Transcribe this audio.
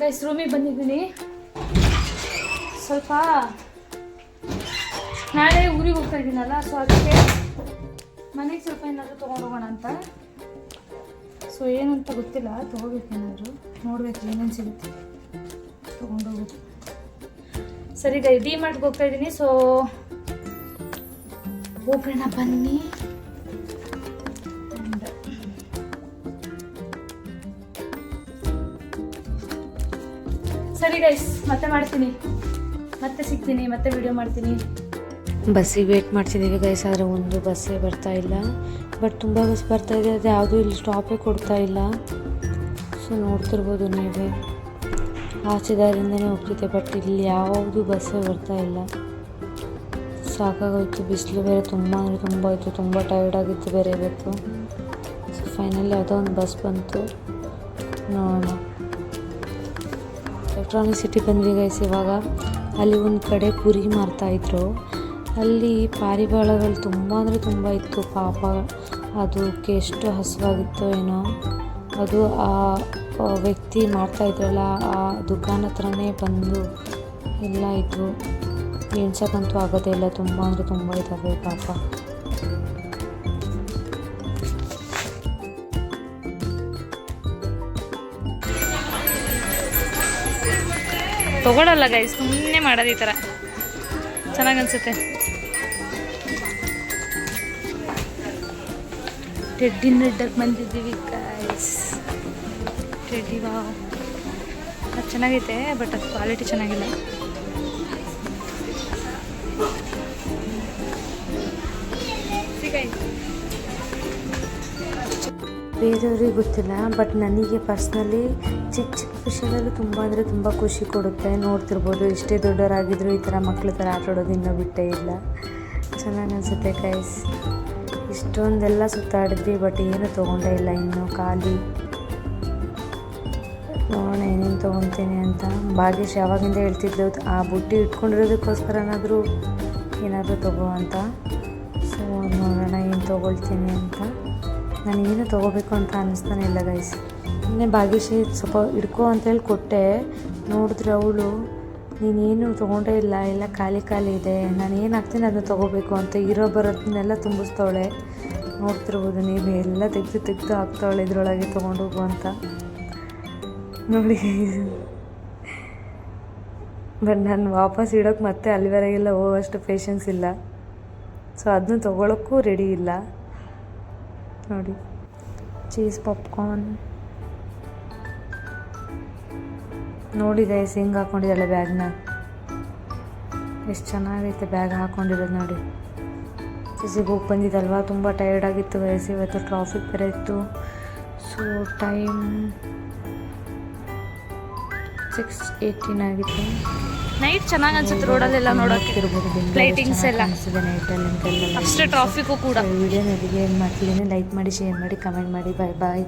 Guys ರೂಮಿಗೆ ಬಂದಿದ್ದೀನಿ. ಸ್ವಲ್ಪ ನಾಳೆ ಊರಿಗೆ ಹೋಗ್ತಾ ಇದ್ದೀನಲ್ಲ ಸೊ ಅದಕ್ಕೆ ಮನೆಗೆ ಸ್ವಲ್ಪ ಏನಾದರೂ ತೊಗೊಂಡೋಗೋಣ ಅಂತ. ಸೊ ಏನು ಅಂತ ಗೊತ್ತಿಲ್ಲ, ತೊಗೋಬೇಕು ಏನಾದರೂ. ನೋಡ್ಬೇಕು ಏನೇನು ಸಿಗುತ್ತೆ. ತೊಗೊಂಡೋಗೋದು ಸರಿ ಗೈ ಡಿ ಮಾರ್ಟ್ಗೆ ಹೋಗ್ತಾ ಇದ್ದೀನಿ ಸೊ ಹೋಗೋಣ ಬನ್ನಿ. ಸರಿ ಗೈಸ್ ಮತ್ತೆ ಮಾಡ್ತೀನಿ. ಮತ್ತೆ ಸಿಗ್ತೀನಿ, ಮತ್ತೆ ವಿಡಿಯೋ ಮಾಡ್ತೀನಿ. ಬಸ್ಸಿಗೆ ವೇಟ್ ಮಾಡ್ತಿದ್ದೀವಿ ಗೈಸ್ ಆದರೆ ಒಂದು ಬಸ್ಸೇ ಬರ್ತಾ ಇಲ್ಲ. ಬಟ್ ತುಂಬ ಬಸ್ ಬರ್ತಾ ಇದೆ, ಅದು ಯಾವುದೂ ಇಲ್ಲಿ ಸ್ಟಾಪೇ ಕೊಡ್ತಾ ಇಲ್ಲ. ಸೊ ನೋಡ್ತಿರ್ಬೋದು ನೀವು. ಆಚೆ ದಾರಿಯಿಂದನೇ ಹೋಗ್ತಿದ್ದೆ ಬಟ್ ಇಲ್ಲಿ ಯಾವುದು ಬಸ್ಸೇ ಬರ್ತಾ ಇಲ್ಲ. ಸಾಕಾಗೋಯ್ತು, ಬಿಸಿಲು ಬೇರೆ ತುಂಬ, ಅಂದರೆ ತುಂಬ ಆಯಿತು ತುಂಬ ಟೈರ್ಡ್ ಆಗಿತ್ತು ಬೇರೆ ಇವತ್ತು. ಸೊ ಫೈನಲಿ ಯಾವುದೋ ಒಂದು ಬಸ್ ಬಂತು. ನೋಡೋಣ. ಎಲೆಕ್ಟ್ರಾನಿಕ್ ಸಿಟಿ ಬಂದ್ವಿ ಗೈಸ್ ಇವಾಗ. ಅಲ್ಲಿ ಒಂದು ಕಡೆ ಪುರಿ ಮಾರ್ತಾಯಿದ್ರು ಅಲ್ಲಿ ಪಾರಿವಾಳಗಳು ತುಂಬ ಅಂದರೆ ತುಂಬ ಇತ್ತು. ಪಾಪ ಅದಕ್ಕೆ ಎಷ್ಟು ಹಸುವಾಗಿತ್ತೋ ಏನೋ. ಅದು ಆ ಆ ವ್ಯಕ್ತಿ ಮಾಡ್ತಾಯಿದ್ರಲ್ಲ ಆ ದುಕಾನ್ ಹತ್ರನೇ ಬಂದು ಎಲ್ಲ ಇದ್ವು ಎಣ್ಸಕ್ಕಂತೂ ಆಗೋದೇ ಇಲ್ಲ. ತುಂಬ ಅಂದರೆ ತುಂಬ ಇದ್ದಾವೆ ಪಾಪ. ತಗೊಳಲ್ಲ ಗೈಸ್ ಸುಮ್ಮನೆ ಮಾಡೋದು ಈ ಥರ ಚೆನ್ನಾಗಿ ಅನಿಸುತ್ತೆ. ಟೆಡ್ಡಿ ನೆಡ್ಡಕ್ಕೆ ಬಂದಿದ್ದೀವಿ ಗೈಸ್ ಟೆಡ್ಡಿ ವಾವ್ ಅದು ಚೆನ್ನಾಗೈತೆ ಬಟ್ ಅದು ಕ್ವಾಲಿಟಿ ಚೆನ್ನಾಗಿಲ್ಲ. ಬೇರೆಯವ್ರಿಗೆ ಗೊತ್ತಿಲ್ಲ ಬಟ್ ನನಗೆ ಪರ್ಸ್ನಲಿ ಚಿಕ್ಕ ಚಿಕ್ಕ ವಿಷಯದಲ್ಲೂ ತುಂಬ ಅಂದರೆ ತುಂಬ ಖುಷಿ ಕೊಡುತ್ತೆ. ನೋಡ್ತಿರ್ಬೋದು ಎಷ್ಟೇ ದೊಡ್ಡವರಾಗಿದ್ದರೂ ಈ ಥರ ಮಕ್ಕಳ ಥರ ಆಟ ಆಡೋದು ಇನ್ನೂ ಬಿಟ್ಟೇ ಇಲ್ಲ. ಚೆನ್ನಾಗಿ ಅನಿಸುತ್ತೆ ಕೈಸ್ ಇಷ್ಟೊಂದೆಲ್ಲ ಸುತ್ತಾಡಿದ್ವಿ ಬಟ್ ಏನೂ ತೊಗೊಂಡೇ ಇಲ್ಲ ಇನ್ನೂ ಖಾಲಿ. ನೋಡೋಣ ಏನೇನು ತೊಗೊತೀನಿ ಅಂತ. ಭಾಗ್ಯಶ್ ಯಾವಾಗಿಂದ ಹೇಳ್ತಿದ್ದೆ ಆ ಬುಟ್ಟಿ ಇಟ್ಕೊಂಡಿರೋದಕ್ಕೋಸ್ಕರನಾದರೂ ಏನಾದರೂ ತಗೋ ಅಂತ. ಸೊ ನೋಡೋಣ ಏನು ತೊಗೊಳ್ತೀನಿ ಅಂತ. ನಾನು ಏನು ತೊಗೋಬೇಕು ಅಂತ ಅನ್ನಿಸ್ತಾನೆ ಇಲ್ಲ ಗೈಸ್ ಇನ್ನೇ ಭಾಗ್ಯಶ್ರೀ ಸ್ವಲ್ಪ ಹಿಡ್ಕೊ ಅಂತೇಳಿ ಕೊಟ್ಟೆ. ನೋಡಿದ್ರೆ ಅವಳು, ನೀನೇನು ತೊಗೊಂಡೇ ಇಲ್ಲ, ಎಲ್ಲ ಖಾಲಿ ಖಾಲಿ ಇದೆ. ನಾನು ಏನು ಹಾಕ್ತೀನಿ ಅದನ್ನ ತೊಗೋಬೇಕು ಅಂತ ಇರೋ ಬರೋದನ್ನೆಲ್ಲ ತುಂಬಿಸ್ತಾವಳೆ. ನೋಡ್ತಿರ್ಬೋದು ನೀವು, ಎಲ್ಲ ತೆಗೆದು ತೆಗೆದು ಹಾಕ್ತಾವಳೆ ಇದ್ರೊಳಗೆ ತೊಗೊಂಡೋಗು ಅಂತ. ನೋಡಿ. ಬಟ್ ನಾನು ವಾಪಸ್ ಇಡೋಕ್ಕೆ ಮತ್ತೆ ಅಲ್ಲಿವರೆಗೆಲ್ಲ ಹೋಗೋಷ್ಟು ಪೇಷನ್ಸ್ ಇಲ್ಲ. ಸೊ ಅದನ್ನ ತೊಗೊಳಕ್ಕೂ ರೆಡಿ ಇಲ್ಲ. ನೋಡಿ. ಚೀಸ್ ಪಾಪ್ಕಾರ್ನ್ ನೋಡಿ ಗೈಸ್ ಹಿಂಗೆ ಹಾಕೊಂಡಿದ್ದಾಳೆ ಬ್ಯಾಗ್ನ. ಎಷ್ಟು ಚೆನ್ನಾಗೈತೆ ಬ್ಯಾಗ್ ಹಾಕೊಂಡಿರೋದು ನೋಡಿ. ಸಿಸಿಗೆ ಹೋಗಿ ಬಂದಿದ್ದಲ್ವ? ತುಂಬ ಟಯರ್ಡ್ ಆಗಿತ್ತು ಗೈಸ್ ಇವತ್ತು ಟ್ರಾಫಿಕ್ ಬೇರೆ ಇತ್ತು. ಸೊ ಟೈಮ್ ಸಿಕ್ಸ್ ಏಯ್ಟೀನ್ ಆಗಿತ್ತು. ನೈಟ್ ಚೆನ್ನಾಗಿ ಅನ್ಸುತ್ತೆ ರೋಡಲ್ಲೆಲ್ಲ ನೋಡೋಕ್ಕೆ ಲೈಟಿಂಗ್ಸ್ ಎಲ್ಲ. ನೈಟಲ್ಲಿ ಅಷ್ಟೇ ಟ್ರಾಫಿಕ್ಕು ಕೂಡ. ವಿಡಿಯೋ ನಮಗೆ ಏನು ಮಾಡ್ತೀನಿ ಲೈಕ್ ಮಾಡಿ ಶೇರ್ ಮಾಡಿ ಕಮೆಂಟ್ ಮಾಡಿ. ಬಾಯ್ ಬಾಯ್